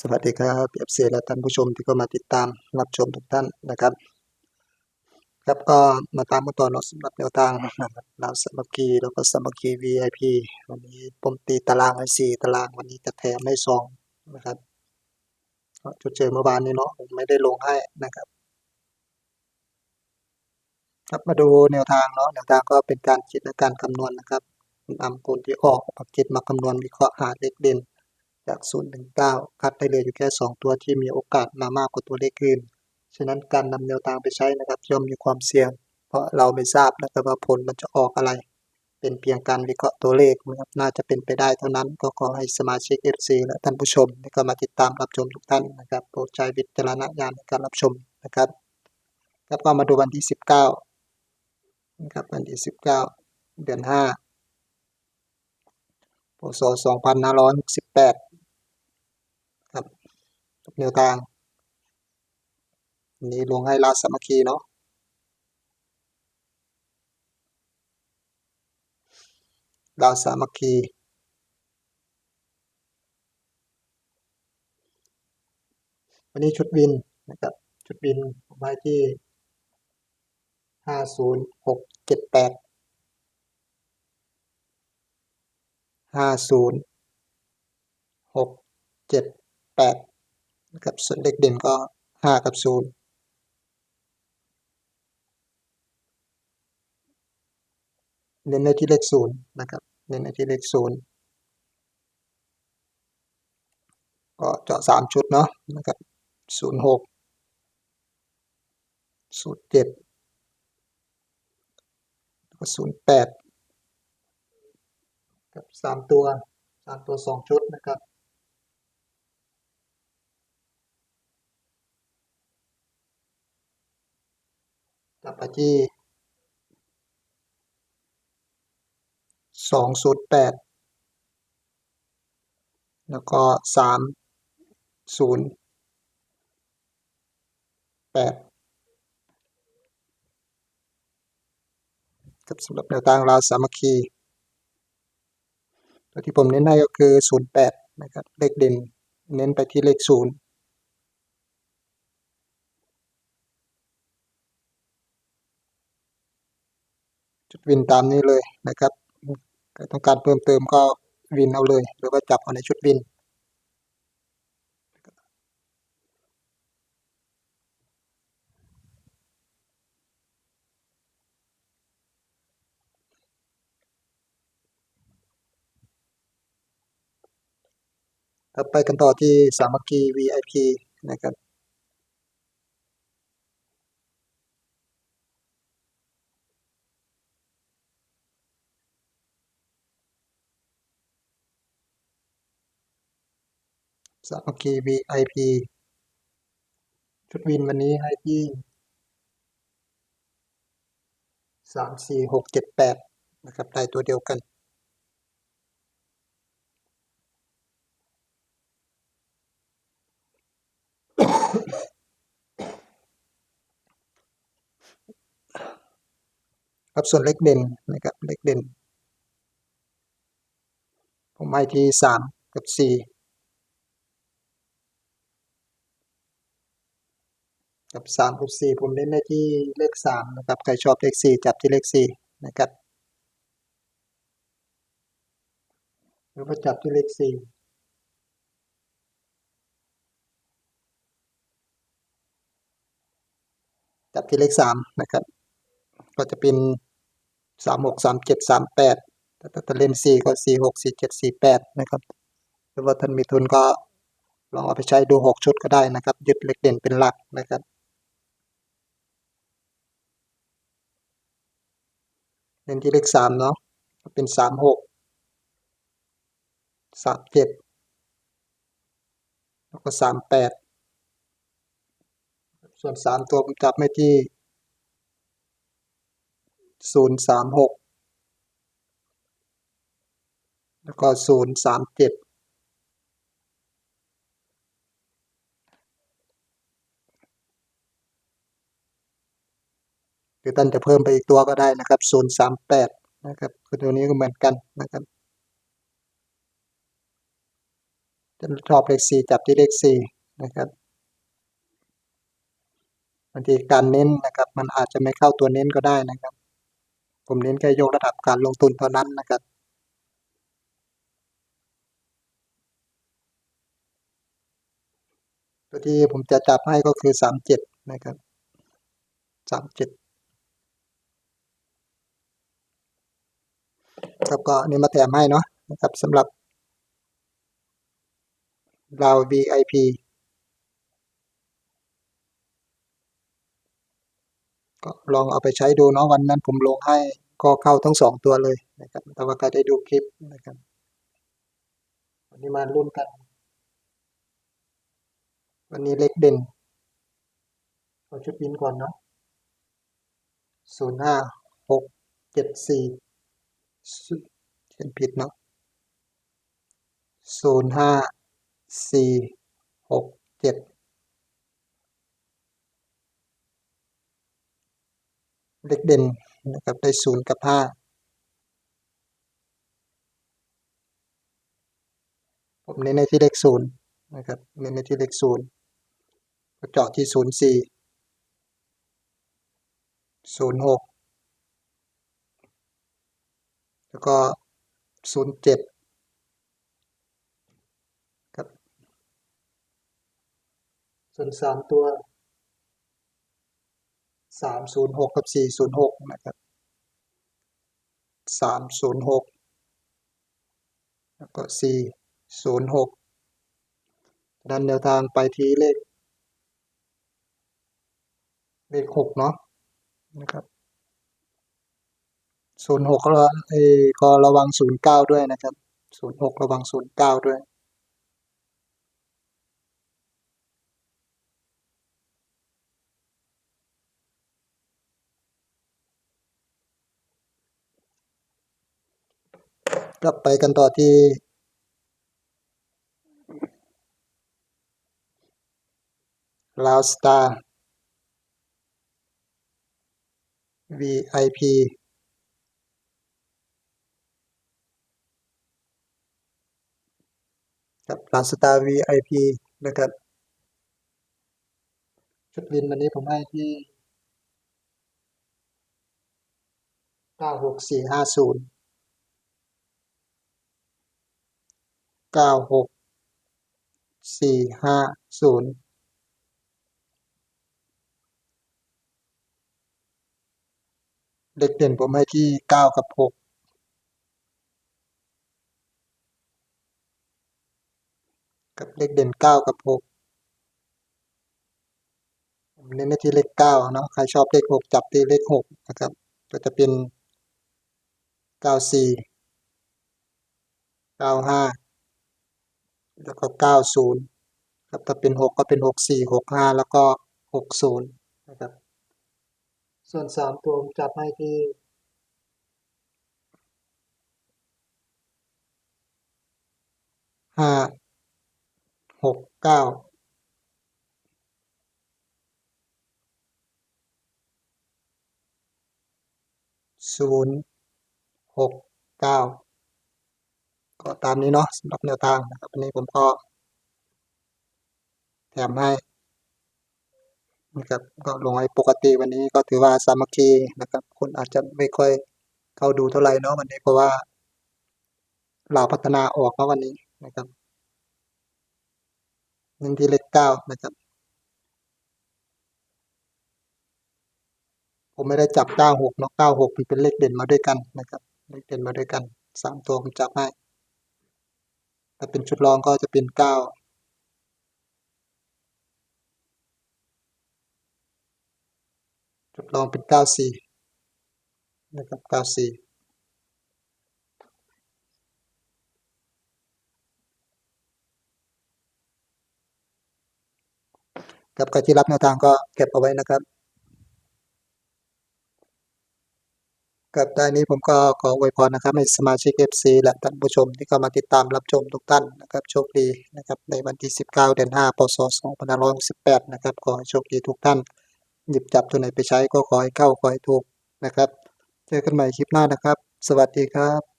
สวัสดีครับเอฟซีและท่านผู้ชมที่ก็มาติดตามรับชมทุกท่านนะครับ ครับก็มาตามกันต่อเนาะสำหรับแนวทางนะครับเราวสมัคคีแล้วก็สมัคคี VIP วันนี้ผมตีตารางให้สี่ตารางวันนี้จะแถมให้สองนะครับจุดเจอเมื่อวานนี้เนาะผมไม่ได้ลงให้นะครับ ครับมาดูแนวทางเนาะแนวทางก็เป็นการคิดและการคำนวณนะครับนำคนที่ออกมาคิดมาคำนวณวิเคราะห์หาเลขเด่น จาก0ถึง9คัดได้เหลืออยู่แค่ 2 ตัวที่มีโอกาสมามากกว่าตัวเลขอื่น ฉะนั้นการนำแนวทางไปใช้นะครับย่อมมีความเสี่ยง เพราะเราไม่ทราบนะครับว่าผลมันจะออกอะไร เป็นเพียงการวิเคราะห์ตัวเลขนะครับน่าจะเป็นไปได้เท่านั้น ก็ขอให้สมาชิก FC และท่านผู้ชมที่เข้ามาติดตามรับชมทุกท่านนะครับโปรดใช้วิจารณญาณในการรับชมนะครับครับก็มาดูวันที่ 19นะครับวันที่ 19 เดือน 5พศ2568ครับ แนวทางนี้ลงให้ราสามัคคีเนาะราชสามัคคี วันนี้ชุดวินนะครับ ชุดวินผมให้ที่ห้าศูนย์หกเจ็ดแปดห้าศูนย์หกเจ็ดแปด นะครับส่วนเลขเด่นก็ห้ากับศูนย์เน้นในที่เลขศูนย์นะครับ เน้นในที่เลขศูนย์ก็เจาะสามชุดเนาะนะครับศูนย์หกศูนย์เจ็ดแล้วก็ศูนย์แปดกับสามตัวสามตัวสองชุดนะครับ กลับไปที่สองศูนย์แปดแล้วก็สามศูนย์แปดกับสำหรับแนวทางราวสามัคคีตัวที่ผมเน้นให้ก็คือศูนย์แปดนะครับ เลขเด่น เน้นไปที่เลขศูนย์ จุดวินตามนี้เลยนะครับต้องการเพิ่มเติมก็วินเอาเลย หรือว่าจับเอาในชุดวิน ต่อไปกันต่อที่สามัคคี VIP นะครับ สามัคคี VIP ชุดวินวันนี้ให้ที่สามสี่หกเจ็ดแปดนะครับได้ตัวเดียวกัน ครับส่วนเลขเด่นนะครับเลขเด่น ผมให้ที่สามกับสี่ กับสามกับสี่ผมเน้นในที่เลขสามนะครับ ใครชอบเลขสี่จับที่เลขสี่นะครับ หรือว่าจับที่เลขสี่จับที่เลขสามนะครับ ก็จะเป็นสามหกสามเจ็ดสามแปดแต่ถ้าเล่นสี่ก็สี่หกสี่เจ็ดสี่แปดนะครับหรือว่าท่านมีทุนก็ลองเอาไปใช้ดูหกชุดก็ได้นะครับ ยึดเลขเด่นเป็นหลักนะครับ เน้นที่เลขสามเนาะเป็นสามหกสามเจ็ดแล้วก็สามแปดส่วนสามตัวผมจับไม่ที่ศูนย์สามหกแล้วก็ศูนย์สามเจ็ด รือท่านจะเพิ่มไปอีกตัวก็ได้นะครับศูนย์สามแปดนะครับคือตัวนี้ก็เหมือนกันนะครับจะชอบเลขสี่จับที่เลขสี่นะครับบางทีการเน้นนะครับ มันอาจจะไม่เข้าตัวเน้นก็ได้นะครับ ผมเน้นแค่ยกระดับการลงทุนเท่านั้นนะครับตัวที่ผมจะจับให้ก็คือสามเจ็ดนะครับสามเจ็ด ครับก็นี่มาแถมให้เนาะนะครับสำหรับเรา VIP ก็ลองเอาไปใช้ดูเนาะวันนั้นผมลงให้ก็เข้าทั้งสองตัวเลยนะครับแต่ว่าใครได้ดูคลิปนะครับวันนี้มารุ่นกัน วันนี้เลขเด่นเอาชุดวินก่อนเนาะศูนย์ห้าหกเจ็ดสี่ เขียนผิดเนาะศูนย์ห้าสี่หกเจ็ดเลขเด่นนะครับได้ศูนย์กับห้าผมเน้นในที่เลขศูนย์นะครับเน้นในที่เลขศูนย์ก็เจาะที่ศูนย์สี่ศูนย์หก แล้วก็ศูนย์เจ็ดครับ ส่วนสามตัวสามศูนย์หกกับสี่ศูนย์หกนะครับสามศูนย์หกแล้วก็สี่ศูนย์หกดันแนวทางไปที่เลข เลขหกเนาะนะครับ ศูนย์หกก็ระเออก็ระวังศูนย์เก้าด้วยนะครับศูนย์หกระวังศูนย์เก้าด้วยกลับไปกันต่อที่ลาวสตาร์ VIP กับลาวสตาร์ VIP นะครับ ชุดวินวันนี้ผมให้ที่เก้าหกสี่ห้าศูนย์เก้าหกสี่ห้าศูนย์เด็กเด่นผมให้ที่เก้ากับหก กับเลขเด่นเก้ากับหกผมเน้นในที่เลขเก้าเนาะใครชอบเลขหกจับที่เลขหกนะครับ ก็จะเป็นเก้าสี่เก้าห้าแล้วก็เก้าศูนย์ครับถ้าเป็นหกก็เป็นหกสี่หกห้าแล้วก็หกศูนย์นะครับ ส่วนสามตัวผมจับให้ที่ห้า เก้าศูนย์หกเก้าก็ตามนี้เนาะสำหรับแนวทางนะครับวันนี้ผมก็แถมให้นะครับก็ลงให้ปกติวันนี้ก็ถือว่าสามัคคีนะครับคนอาจจะไม่ค่อยเข้าดูเท่าไหร่เนาะวันนี้เพราะว่าเราพัฒนาออกแล้ววันนี้นะครับ น้นที่เลขเก้านะครับ ผมไม่ได้จับเก้าหกเนาะเก้าหกมันเป็นเลขเด่นมาด้วยกันนะครับ เลขเด่นมาด้วยกันสามตัวผมจับให้ถ้าเป็นชุดรองก็จะเป็นเก้าชุดรองเป็นเก้าสี่นะครับเก้าสี่ กับใครที่รับแนวทางก็เก็บเอาไว้นะครับกับด้านนี้ผมก็ขออวยพรนะครับ ให้สมาชิก FC และท่านผู้ชมที่เข้ามาติดตามรับชมทุกท่านนะครับโชคดีนะครับในวันที่ 19 เดือน 5 พศ 2568 นะครับขอให้โชคดีทุกท่าน หยิบจับตัวไหนไปใช้ก็ขอให้เข้าขอให้ถูกนะครับ เจอกันใหม่คลิปหน้านะครับ สวัสดีครับ